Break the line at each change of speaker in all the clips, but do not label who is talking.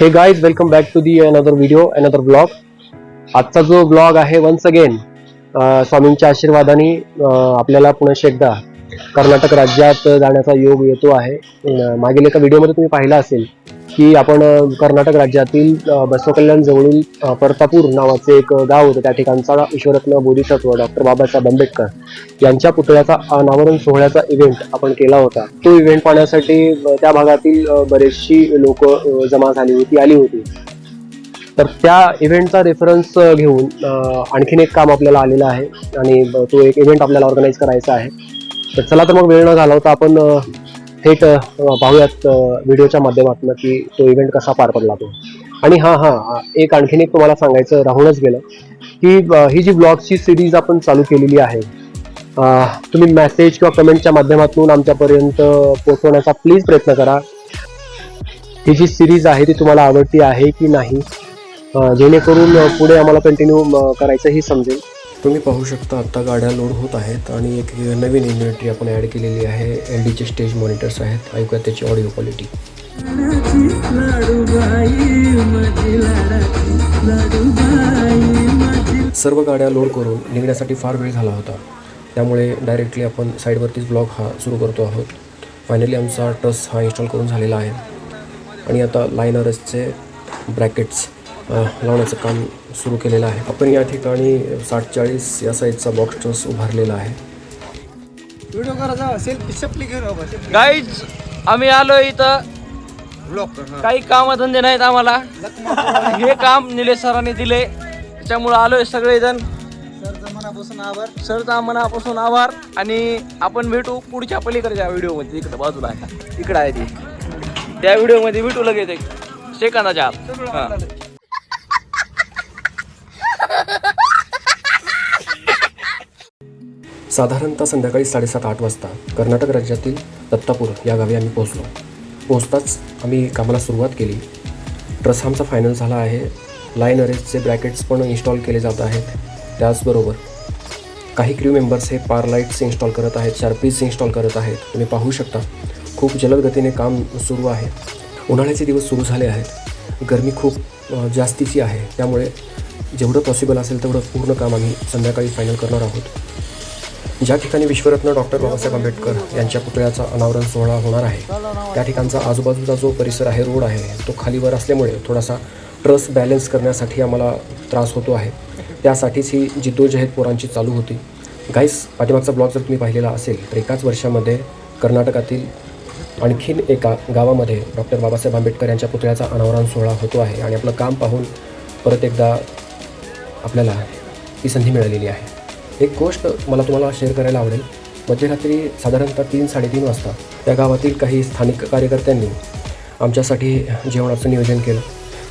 Hey guys welcome back to the another video another blog आजचा जो blog आहे once again स्वामींच्या आशीर्वादाने आपल्याला पुन्हा एकदा कर्नाटक राज्यात जाण्याचा योग येतो आहे. मागील एका व्हिडिओमध्ये तुम्ही पाहिला असेल. की आपण कर्नाटक राज्यातील बसवकल्याण जवळील परतापूर नावाचे एक गाव होतं. त्या ठिकाणचा ईश्वरत्न बोधिसत्व डॉक्टर बाबासाहेब आंबेडकर यांच्या पुतळ्याचा अनावरण सोहळ्याचा इव्हेंट आपण केला होता. तो इव्हेंट पाहण्यासाठी त्या भागातील बरेचशी लोक जमा झाली होती आली होती. तर त्या इव्हेंटचा रेफरन्स घेऊन आणखीन एक काम आपल्याला आलेलं आहे. आणि तो एक इव्हेंट आपल्याला ऑर्गनाईज करायचा आहे. तर चला तर मग वेळ न घालवता आपण थेट पाहूयात व्हिडिओच्या माध्यमातून की तो इव्हेंट कसा पार पडला तो. आणि हां हां एक आणखीन एक तुम्हाला सांगायचं राहूनच गेलं. की ही जी ब्लॉगची सिरीज आपण चालू केलेली आहे तुम्ही मेसेज किंवा कमेंटच्या माध्यमातून आमच्यापर्यंत पोहोचवण्याचा प्लीज प्रयत्न करा. ही जी सिरीज आहे ती तुम्हाला आवडती आहे की नाही जेणेकरून पुढे आम्हाला कंटिन्यू करायचंही समजेल. तुम्ही पाहू शकता आत्ता गाड्या लोड होत आहेत आणि एक नवीन इन्व्हेंटरी आपण ॲड केलेली आहे. एल डीचे स्टेज मॉनिटर्स आहेत. ऐकूया त्याची ऑडिओ क्वालिटी सर्व गाड्या लोड करून निघण्यासाठी फार वेळ झाला होता. त्यामुळे डायरेक्टली आपण साईडवरतीच ब्लॉग हा सुरू करतो आहोत. फायनली आमचा ट्रस हा इन्स्टॉल करून झालेला आहे. आणि आता लायनरसचे ब्रॅकेट्स लावण्याचं काम सुरू केलेलं आहे. आपण या ठिकाणी साठ चाळीस या साईजचा बॉक्स ट्रस उभारलेला आहे.
व्हिडिओ करायचा सेल्फी घेऊन.
गाईज आम्ही आलो इथं. काही कामधंदे नाहीत आम्हाला. हे काम निलेश सरांनी दिले. त्याच्यामुळे आलोय सगळेजण.
सरचा मनापासून आभार.
सरचा मनापासून आभार. आणि आपण भेटू पुढच्या पलीकडच्या व्हिडिओमध्ये. इकडे बाजूला आहे. इकडे आहे ती. त्या व्हिडिओमध्ये भेटू लगेच एक. सेकंदाच्या आत.
साधारणतः संध्याकाळी साडेसात आठ वाजता कर्नाटक राज्यातील दत्तापूर या गावी आम्ही पोहोचलो. पोहोचताच आम्ही कामाला सुरुवात केली. ट्रस आमचा फायनल झाला आहे. लाईन अरेजचे ब्रॅकेट्स पण इन्स्टॉल केले जात आहेत. त्याचबरोबर काही क्र्यू मेंबर्स हे पार लाईट्स इन्स्टॉल करत आहेत शार्पीज इन्स्टॉल करत आहेत. तुम्ही पाहू शकता खूप जलद गतीने काम सुरू आहे. उन्हाळ्याचे दिवस सुरू झाले आहेत. गरमी खूप जास्तीची आहे. त्यामुळे जेवढं पॉसिबल असेल तेवढं पूर्ण काम आम्ही संध्याकाळी फायनल करणार आहोत. ज्या ठिकाणी विश्वरत्न डॉक्टर बाबासाहेब आंबेडकर यांच्या पुतळ्याचा अनावरण सोहळा होणार आहे त्या ठिकाणचा आजूबाजूचा जो परिसर आहे रोड आहे तो खालीवर असल्यामुळे थोडासा ट्रस बॅलन्स करण्यासाठी आम्हाला त्रास होतो आहे. त्यासाठीच ही जिद्दोजहेद पोरांची चालू होती. गाईस पाठीमागचा ब्लॉग जर तुम्ही पाहिलेला असेल तर एकाच वर्षामध्ये कर्नाटकातील आणखीन एका गावामध्ये डॉक्टर बाबासाहेब आंबेडकर यांच्या पुतळ्याचा अनावरण सोहळा होतो आहे आणि आपलं काम पाहून परत एकदा आपल्याला ही संधी मिळालेली आहे. एक गोष्ट मला तुम्हाला शेअर करायला आवडेल. मध्यरात्री साधारणतः तीन साडेतीन वाजता त्या गावातील काही स्थानिक कार्यकर्त्यांनी आमच्यासाठी जेवणाचं नियोजन केलं.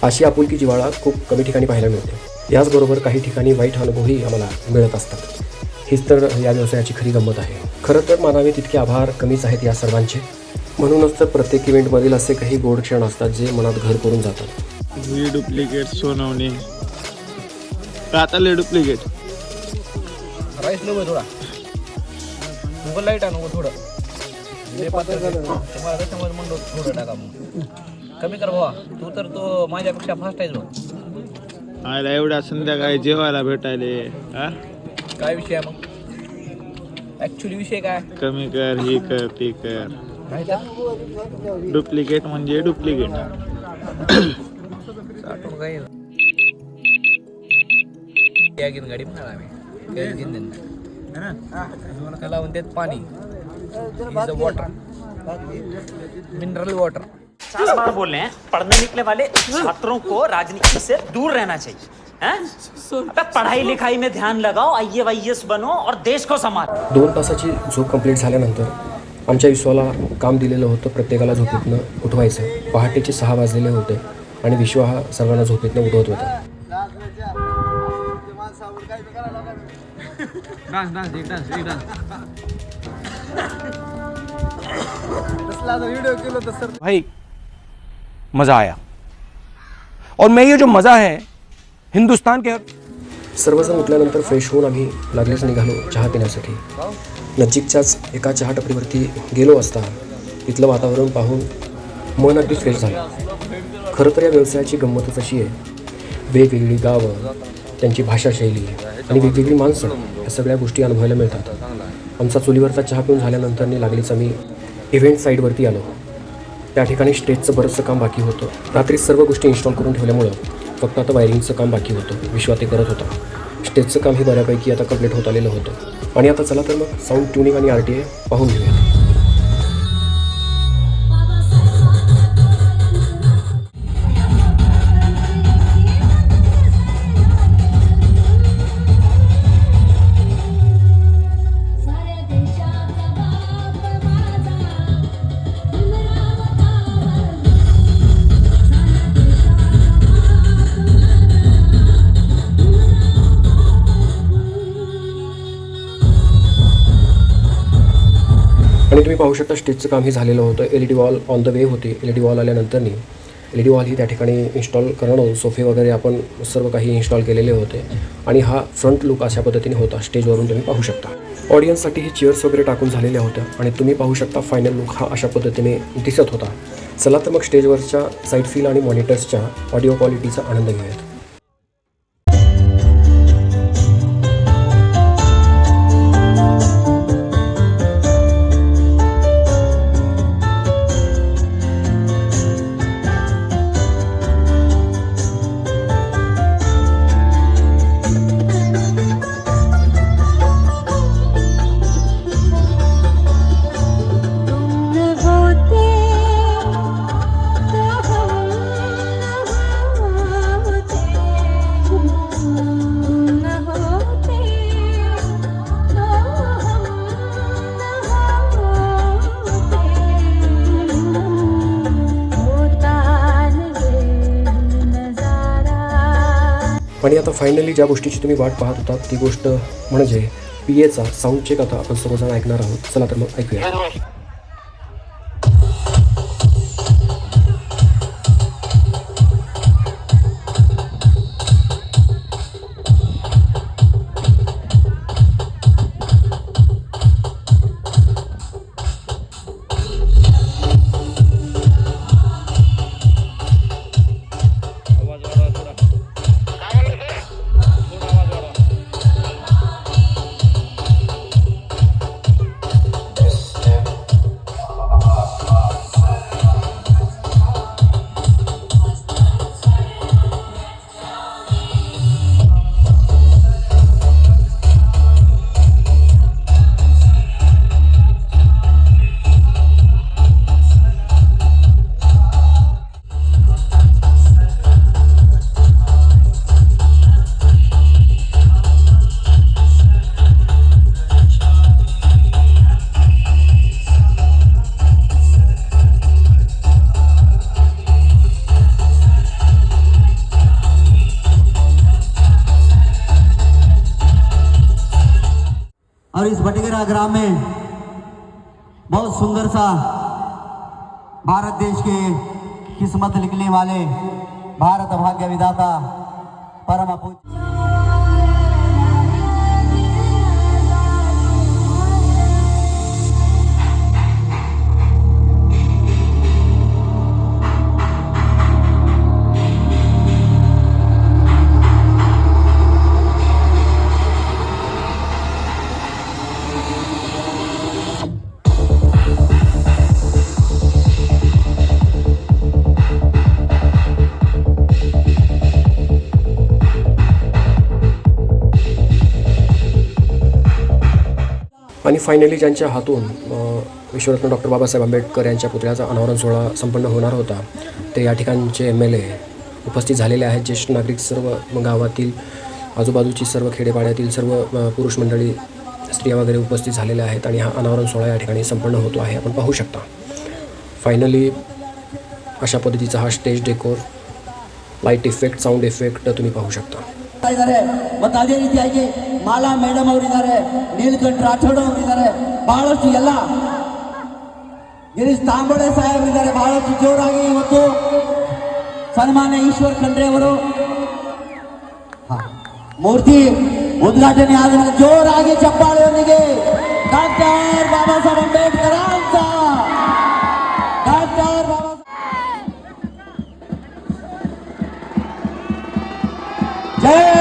अशी आपुलकी जिवाळा खूप कमी ठिकाणी पाहायला मिळते. याचबरोबर काही ठिकाणी वाईट अनुभवही आम्हाला मिळत असतात. हीच तर या व्यवसायाची खरी गंमत आहे. खरं तर मानावे तितके आभार कमीच आहेत या सर्वांचे. म्हणूनच तर प्रत्येक इव्हेंटमधील असे काही गोड क्षण असतात जे मनात घर करून जातात.
डुप्लिकेट सोनवणे. डुप्लिकेट
नको थोडा. गुगल लाइट आणू थोडं. पातळ झालं. तुम्हाला त्याच्यामध्ये म्हणलो थोडं टाका मग. कमी कर भावा. तू तर तो माझ्यापेक्षा फास्ट आहे बघ
आयला एवढ्या संध्याकाळी जेवायला भेटायले हा?
काय विषय आहे मग? ऍक्च्युली विषय काय?
कमी कर हे कर ते कर? डुप्लिकेट म्हणजे डुप्लिकेट
गाडी म्हणाला आम्ही काय घेऊन देईन. त्याला म्हणतात पाणी इज वॉटर मिनरल वॉटर
चार बार बोल रहे हैं पढ़ने निकले वाले छात्रों को राजनीति से दूर रहना चाहिए। हैं? अबे पढ़ाई लिखाई में ध्यान लगाओ आई वाईएस बनो और देश को संभालो।
दोन तासाची झोप कंप्लीट झाल्यानंतर आमच्या विश्वाला काम दिलेलं होतं प्रत्येकाला झोपेतनं उठवायचं. पहाटेचे सहा वाजलेले होते आणि विश्व हा सर्वांना झोपेतनं उठवत होता
ते माणसावर काय बी करायला लागायचं.
डान्स डान्स एक डान्स एक डान्स
तसला जर व्हिडिओ केलं तर सर
भाई मज़ा आया. और मैं ये जो मज़ा है हिंदुस्तान के
सर्वजण उठल्यानंतर फ्रेश होऊन आम्ही लागलीच निघालो चहा पिण्यासाठी. नजीकच्याच एका चहा टपरीवरती गेलो असता तिथलं वातावरण पाहून मन अगदी फ्रेश झालं. खरं तर या व्यवसायाची गंमतच अशी आहे. वेगवेगळी गावं त्यांची भाषाशैली आणि वेगवेगळी माणसं या सगळ्या गोष्टी अनुभवायला मिळतात. आमचा चुलीवरचा चहा पिऊन झाल्यानंतरनी लागलीच आम्ही इव्हेंट साईडवरती आलो. त्या ठिकाणी स्टेजचं बरंचसं काम बाकी होतं. रात्री सर्व गोष्टी इन्स्टॉल करून ठेवल्यामुळं फक्त आता वायरिंगचं काम बाकी होतं. विश्वा ते करत होता. स्टेजचं काम हे बऱ्यापैकी आता कंप्लीट होत आलेलं होतं. आणि आता चला तर मग साऊंड ट्युनिंग आणि आर टी आय पाहून घेऊया. पाहू शकता स्टेजचं काम हे झालेलं होतं. L E D wall on the way होती. एल ई डी वॉल आल्यानंतरनी एल ई डी वॉल ही त्या ठिकाणी इन्स्टॉल करणं सोफे वगैरे आपण सर्व काही इन्स्टॉल केलेले होते. आणि हा फ्रंट लुक अशा पद्धतीने होता. स्टेजवरून तुम्ही पाहू शकता. ऑडियन्ससाठी हे चेअर्स वगैरे टाकून झालेल्या होत्या. आणि तुम्ही पाहू शकता फायनल लुक हा अशा पद्धतीने दिसत होता. चला तर मग स्टेजवरच्या साईड फील आणि मॉनिटर्सच्या ऑडिओ क्वालिटीचा आनंद घेऊयात. आणि आता फायनली ज्या गोष्टीची तुम्ही वाट पाहत होता ती गोष्ट म्हणजे पी एचा साऊंड चेक आता आपण सर्वजण ऐकणार आहोत. चला तर मग ऐकूया.
और इस बटगरा ग्राम में बहुत सुंदर सा भारत देश के किस्मत लिखने वाले भारत भाग्य विधाता परम पूज्य
आणि फायनली ज्यांच्या हातून विश्वरत्न डॉक्टर बाबासाहेब आंबेडकर यांच्या पुतळ्याचा अनावरण सोहळा संपन्न होणार होता ते या ठिकाणचे एम एल ए उपस्थित झालेले आहेत. ज्येष्ठ नागरिक सर्व गावातील आजूबाजूची सर्व खेडेपाड्यातील सर्व पुरुष मंडळी स्त्रिया वगैरे उपस्थित झालेल्या आहेत आणि हा अनावरण सोहळा या ठिकाणी संपन्न होतो आहे. आपण पाहू शकता. फायनली अशा पद्धतीचा हा stage decor light effect sound effect तुम्ही पाहू शकता.
ಮಾಡ್ತಾ ಇದ್ದಾರೆ. ಮತ್ತು ಅದೇ ರೀತಿಯಾಗಿ ಮಾಲಾ ಮೇಡಮ್ ಅವರಿದ್ದಾರೆ, ನೀಲಕಂಠ ರಾಠೋಡ್ ಅವರಿದ್ದಾರೆ. ಬಹಳಷ್ಟು ಎಲ್ಲ ಗಿರೀಶ್ ತಾಂಬೋಳೆ ಸಾಹೇಬರಿದ್ದಾರೆ ಬಹಳಷ್ಟು ಜೋರಾಗಿ ಇವತ್ತು ಸನ್ಮಾನ್ಯ ಈಶ್ವರ್ ಖಂಡ್ರೆ ಅವರು. ಮೂರ್ತಿ ಉದ್ಘಾಟನೆ ಆದ ಜೋರಾಗಿ ಚಪ್ಪಾಳೆಯೊಂದಿಗೆ ಡಾಕ್ಟರ್ ಬಾಬಾ ಸಾಹೇಬ್ ಅಂಬೇಡ್ಕರ ಅಂತ ಡಾಕ್ಟರ್ ಜಯ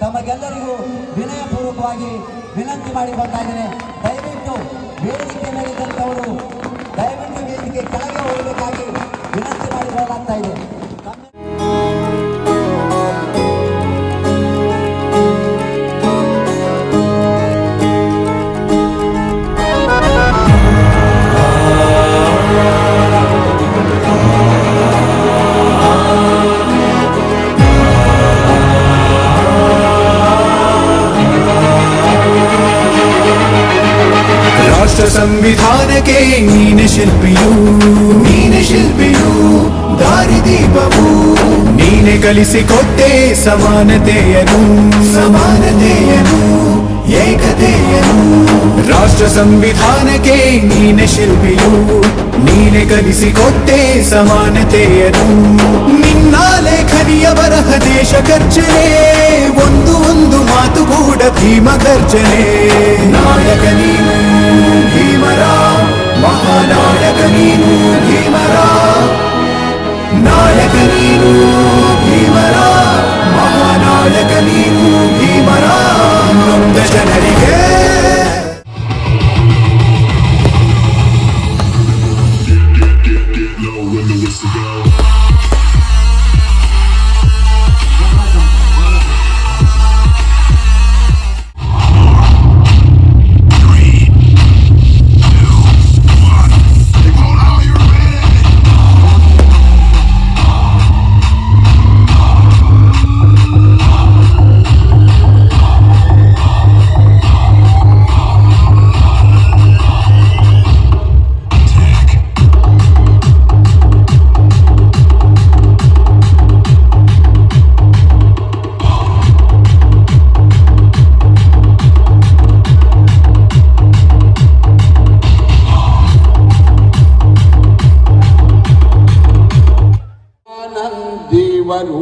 ತಮಗೆಲ್ಲರಿಗೂ ವಿನಯಪೂರ್ವಕವಾಗಿ ವಿನಂತಿ ಮಾಡಿಕೊಳ್ತಾ ಇದ್ದೇನೆ. ದಯವಿಟ್ಟು ವೇದಿಕೆ ಮೇಲಿದ್ದಂಥವರು ದಯವಿಟ್ಟು ವೇದಿಕೆ ಕೆಳಗೆ ಹೋಗಬೇಕಾಗಿ ವಿನಂತಿ ಮಾಡಿಕೊಳ್ಳಲಾಗ್ತಾ ಇದೆ.
ನೀನೆ ಕಲಿಸಿಕೊಟ್ಟೆ ಸಮಾನತೆಯನು ಸಮಾನತೆಯನು ಏಕತೆಯನು ರಾಷ್ಟ್ರ ಸಂವಿಧಾನಕ್ಕೆ ನೀನೆ ಶಿಲ್ಪಿಯು ನೀನೆ ಕಲಿಸಿಕೊಟ್ಟೆ ಸಮಾನತೆಯನು ನಿನ್ನ ಲೇಖನಿಯ ಬರಹ ದೇಶ ಗರ್ಜನೆ ಒಂದು ಒಂದು ಮಾತು ಕೂಡ ಭೀಮ ಗರ್ಜನೆ ನಾಯಕ ನೀನು ಭೀಮರ ಮಹಾನಾಯಕ ನೀನು ಭೀಮರ ನಾಯಕ ನೀನು ಭೀಮರ على كلمة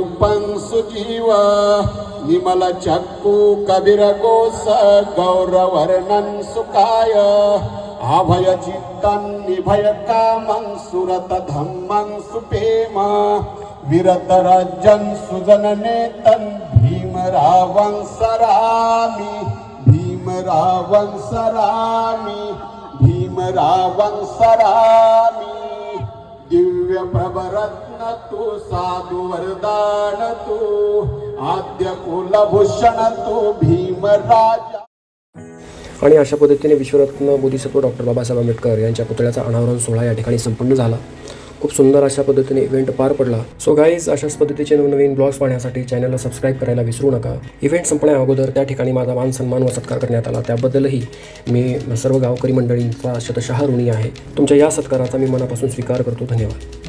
जीवरूपं सुजीव निमल चक्कु कबीर कोस गौरवर्णन सुकाय अभय चित्तं निभय कामं सुरत धम्मं सुपेम विरत रजन सुजन नेतन भीम रावं सरामि भीम रावं सरामि भीम रावं तू साधु वरदान तू आद्य कुलभूषण तू भीमराजा
आणि अशा पद्धतीने विश्वरत्न बोधिसत्व डॉक्टर बाबासाहेब आंबेडकर यांच्या पुतळ्याचा अनावरण सोहळा या ठिकाणी संपन्न झाला. खूप सुंदर अशा पद्धतीने इव्हेंट पार पडला. सो गाईज अशाच पद्धतीचे नवनवीन ब्लॉग्स पाहण्यासाठी चॅनलला सबस्क्राईब करायला विसरू नका. इव्हेंट संपण्या अगोदर त्या ठिकाणी माझा मान सन्मान व सत्कार करण्यात आला. त्याबद्दलही मी सर्व गावकरी मंडळींचा शतशः ऋणी आहे. तुमच्या या सत्काराचा मी मनापासून स्वीकार करतो. धन्यवाद.